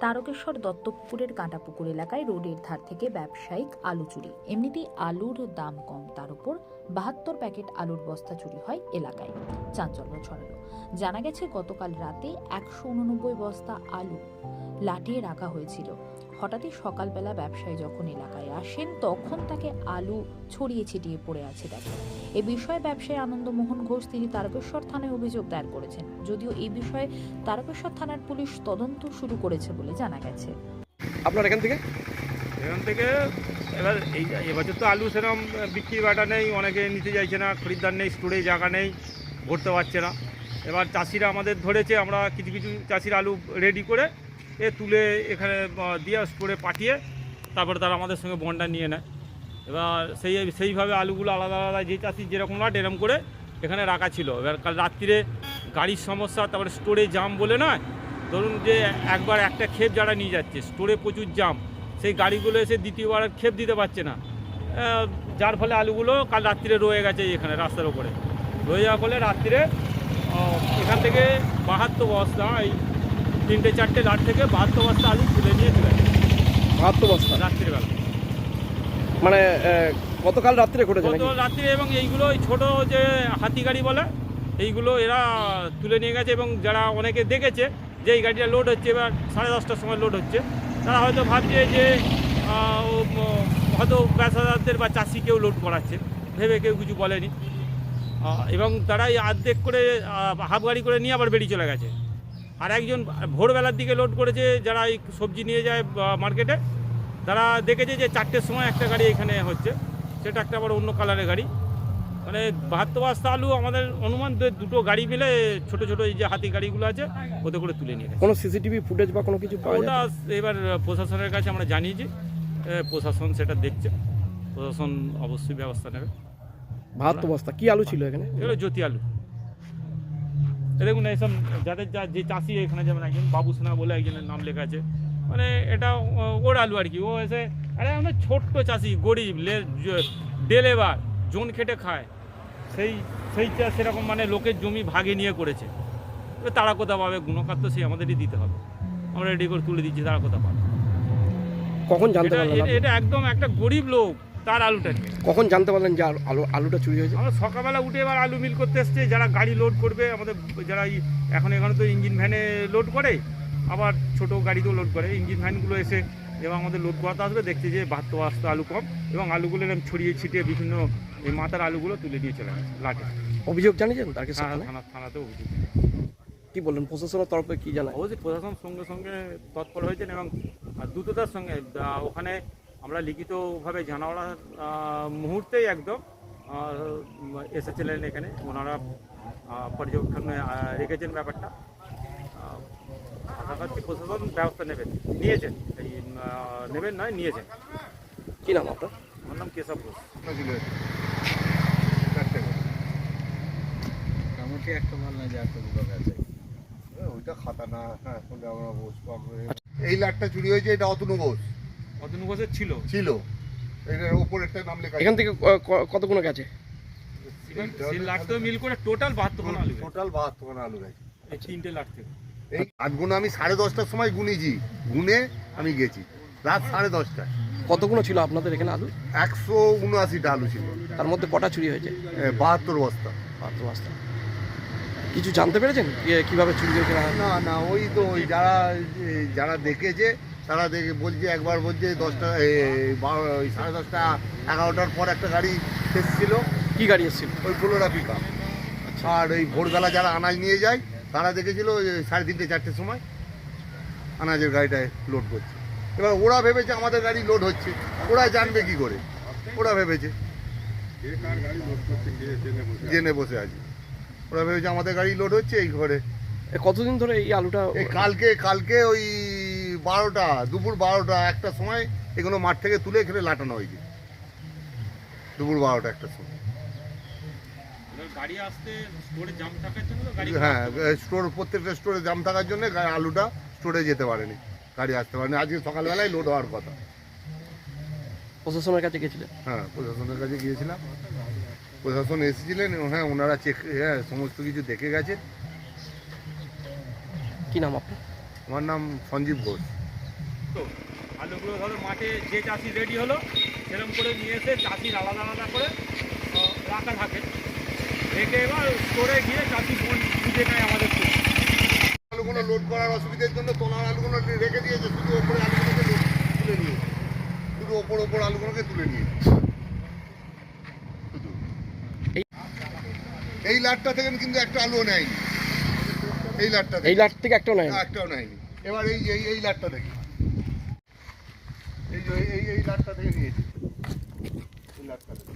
তারকেশ্বর দত্তপুকুরের কাঁটাপুকুর এলাকায় রোডের ধার থেকে ব্যবসায়িক আলু চুরি। এমনিতেই আলুর দাম কম, তার উপর বাহাত্তর প্যাকেট আলুর বস্তা চুরি হয় এলাকায়। চাঞ্চল্য ছড়ালো। জানা গেছে, গতকাল রাতে একশো উননব্বই বস্তা আলু লাটিয়ে রাখা হয়েছিল। হঠাৎই সকালবেলা ব্যবসায়ী যখন এলাকায় আসেন তখন তাকে আলু ছড়িয়ে ছিটিয়ে পড়ে আছে দেখেন এ বিষয়ে ব্যবসায়ী আনন্দমোহন ঘোষ তিনি তারকেশ্বর থানায় অভিযোগ দায়ের করেছেন। যদিও এই বিষয়ে তারকেশ্বর থানার পুলিশ তদন্ত শুরু করেছে বলে জানা গেছে। আপনার এখান থেকে? এখান থেকে এবার এই এবছর তো আলু সেরকম বিক্রি বাটা নেই অনেকে নিতে চাইছে না খরিদ্দার নেই স্টোরে জায়গা নেই ভরতে পারছে না। এবার চাষিরা আমাদের ধরেছে আমরা কিছু কিছু চাষির আলু রেডি করে এ তুলে এখানে দিয়ে স্টোরে পাঠিয়ে তারপরে তারা আমাদের সঙ্গে বন্ডা নিয়ে নেয়। এবার সেই, সেইভাবে আলুগুলো আলাদা আলাদা যে চাষি যেরকম লাট এরকম করে এখানে রাখা ছিল। এবার কাল রাত্রিরে গাড়ির সমস্যা, তারপরে স্টোরে জাম বলে নয়, ধরুন যে একবার একটা ক্ষেপ যারা নিয়ে যাচ্ছে, স্টোরে প্রচুর জাম সেই গাড়িগুলো এসে দ্বিতীয়বার ক্ষেপ দিতে পারছে না। যার ফলে আলুগুলো কাল রাত্রিরে রয়ে গেছে এখানে রাস্তার ওপরে রয়ে যাওয়ার ফলে রাত্রিরে এখান থেকে বাহাত্তর বস্তা, এই তিনটে চারটে লাট থেকে বাহাত্তর বস্তা আলু তুলে নিয়ে চলে গেছে বাহাত্তর বস্তা? রাত্রিবেলা। মানে গতকাল রাত্রে ঘটেছে গত রাত্রে এবং এইগুলো এই ছোট যে হাতি গাড়ি বলে এইগুলো এরা তুলে নিয়ে গেছে এবং যারা অনেকে দেখেছে যে এই গাড়িটা লোড হচ্ছে এবার সাড়ে দশটার সময় লোড হচ্ছে তারা হয়তো ভাবছে যে হয়তো ব্যবসাদারদের বা চাষি কেউ লোড করাচ্ছে ভেবে কেউ কিছু বলেনি। এবং তারা এই আর্ধেক করে হাফ গাড়ি করে নিয়ে আবার বেরিয়ে চলে গেছে। আর একজন ভোরবেলার দিকে লোড করেছে যারা এই সবজি নিয়ে যায় মার্কেটে তারা দেখেছে যে চারটের সময় একটা গাড়ি এখানে হচ্ছে। সেটা একটা আবার অন্য কালারের গাড়ি। মানে বাহাত্তর বস্তা আলু আমাদের অনুমান দুটো গাড়ি মিলে ছোট ছোট এই যে হাতি গাড়িগুলো আছে ওতে করে তুলে নিয়ে কোনো সিসিটিভি ফুটেজ বা কোনো কিছু ওটা এবার প্রশাসনের কাছে আমরা জানিয়েছি। প্রশাসন সেটা দেখছে। প্রশাসন অবশ্যই ব্যবস্থা নেবে। বাহাত্তর বস্তা। কি আলু ছিল এখানে? এগুলো জ্যোতি আলু। দেখুন এইসব যাদের যা যে চাষি এখানে যেমন একজন বাবু সোনা বলে একজনের নাম লেখা আছে। মানে এটা ওর আলু আর কি ও এসে আরে আমরা ছোট্ট চাষি গরিব ডেলেবার জোন খেটে খায়। সেই সেই চাষ সেরকম মানে লোকের জমি ভাগে নিয়ে করেছে। তারা কোথা পাবে গুণকার তো সেই আমাদেরই দিতে হবে। আমরা রেডি করে তুলে দিচ্ছি তারা কোথা পাবে। কখন জানতে? এটা একদম একটা গরিব লোক। তার আলুটা নিয়ে। কখন জানতে পারলেন যে আলু- আলু আলুটা চুরি হয়েছে? আমরা সকালবেলা উঠে এবার আলু মিল করতে এসছে যারা গাড়ি লোড করবে আমাদের যারা এখন এখানে তো ইঞ্জিন ভ্যানে লোড করে আবার ছোট গাড়িতেও লোড করে। ইঞ্জিন ভ্যানগুলো এসে এবং আমাদের লোড করাতে আসবে দেখছে যে বাহাত্তর বস্তা আলু কম এবং আলুগুলো এরকম ছড়িয়ে ছিটিয়ে বিভিন্ন এই মাথার আলুগুলো তুলে দিয়ে চলে গেছে লাটে অভিযোগ জানিয়েছেন তাকে থানা থানা থানাতে অভিযোগ। কি বললেন প্রশাসনের তরফে কি জানায়? অবশ্যই প্রশাসন সঙ্গে সঙ্গে তৎপর হয়েছেন এবং দ্রুততার সঙ্গে ওখানে আমরা লিখিতভাবে জানাওয়ার মুহূর্তেই একদম এসেছিলেন এখানে। ওনারা পর্যবেক্ষণে রেখেছেন ব্যাপারটা। আহ, আশা প্রশাসন ব্যবস্থা নেবেন নিয়েছেন। এই নেবেন নয় নিয়েছেন। কি নাম আপনার? আমার নাম কেশব ঘোষ। মোটামুটি একটা মাল না যে একটা ওইটা খাতা না হ্যাঁ আমরা বসবো এই লাটটা চুরি হয়েছে এটা অতনু ঘোষ। অতনু ঘোষের ছিল। ছিল। এটার ওপর একটা নাম লেখা এখান থেকে কতগুলো গেছে সেই লাখ তো মিল করে টোটাল বাহাত্তর আলু। টোটাল বাহাত্তর আলু গেছে। এই তিনটে লাখ থেকে। এই আট গুণ আমি সাড়ে দশটার সময় গুনেছি। গুনে আমি গেছি। রাত সাড়ে দশটায়। কতগুলো ছিল আপনাদের এখানে আলু? একশো উনআশিটা আলু ছিল। তার মধ্যে কটা চুরি হয়েছে? বাহাত্তর বস্তা। বাহাত্তর বস্তা। কিছু জানতে পেরেছেন? কি- কীভাবে চুরি হয়েছে না না না ওই তো ওই যারা যারা দেখেছে তারা দেখে বলছে একবার বলছে দশটা বারো ওই সাড়ে দশটা এগারোটার পর একটা গাড়ি এসেছিল। কি গাড়ি এসেছিল? ওই ফ্লোরা পিক আর ওই ভোরবেলা যারা আনাজ নিয়ে যায় তারা দেখেছিল ওই সাড়ে তিনটে চারটের সময় আনাজের গাড়িটায় লোড করছে। এবার ওরা ভেবেছে আমাদের গাড়ি লোড হচ্ছে। ওরা জানবে কি করে। ওরা ভেবেছে। জেনে বসে আছে? ওরা ভেবেছে আমাদের গাড়ি লোড হচ্ছে এই ঘরে। এ কতদিন ধরে এই আলুটা কালকে কালকে ওই বারোটা দুপুর বারোটা একটা সময় এগুলো মাঠ থেকে তুলে এখানে লাটানো হয়েছে। দুপুর বারোটা একটা সময়। এবার গাড়ি আসতে স্টোরে জাম থাকার জন্য তো গাড়ি হ্যাঁ স্টোর প্রত্যেকটা স্টোরে জাম থাকার জন্য আলুটা স্টোরে যেতে পারেনি গাড়ি আসতে পারেনি। আজকে সকালবেলায় লোড হওয়ার কথা। প্রশাসনের কাছে গেছিলেন হ্যাঁ প্রশাসনের কাছে গিয়েছিলাম। প্রশাসন এসেছিলেন হ্যাঁ ওনারা চেক হ্যাঁ সমস্ত কিছু দেখে গেছে। কি নাম আপনার? আমার নাম সঞ্জীব ঘোষ। করতো আলুগুলো ধরো মাঠে যে চাষি রেডি হলো সেরকম করে নিয়ে এসে চাষির আলাদা আলাদা করে রাখা থাকে। রেখে এবার স্টোরে গিয়ে চাষি বোন বুঝে নেয় আমাদের আলুগুলো লোড করার অসুবিধার জন্য তোলার আলুগুলো রেখে দিয়েছে শুধু ওপরে আলুগুলোকে লোড তুলে নিয়েছে শুধু ওপর ওপর আলুগুলোকে তুলে শুধু এই লাটটা থেকে কিন্তু একটা আলুও নেয়নি। এই লাটটা এই লাট থেকে একটাও নাই একটাও নেয়নি এবার এই এই এই লাটটা দেখি। এই যে এই এই লাটটা থেকে নিয়েছি। এই লাটটা থেকে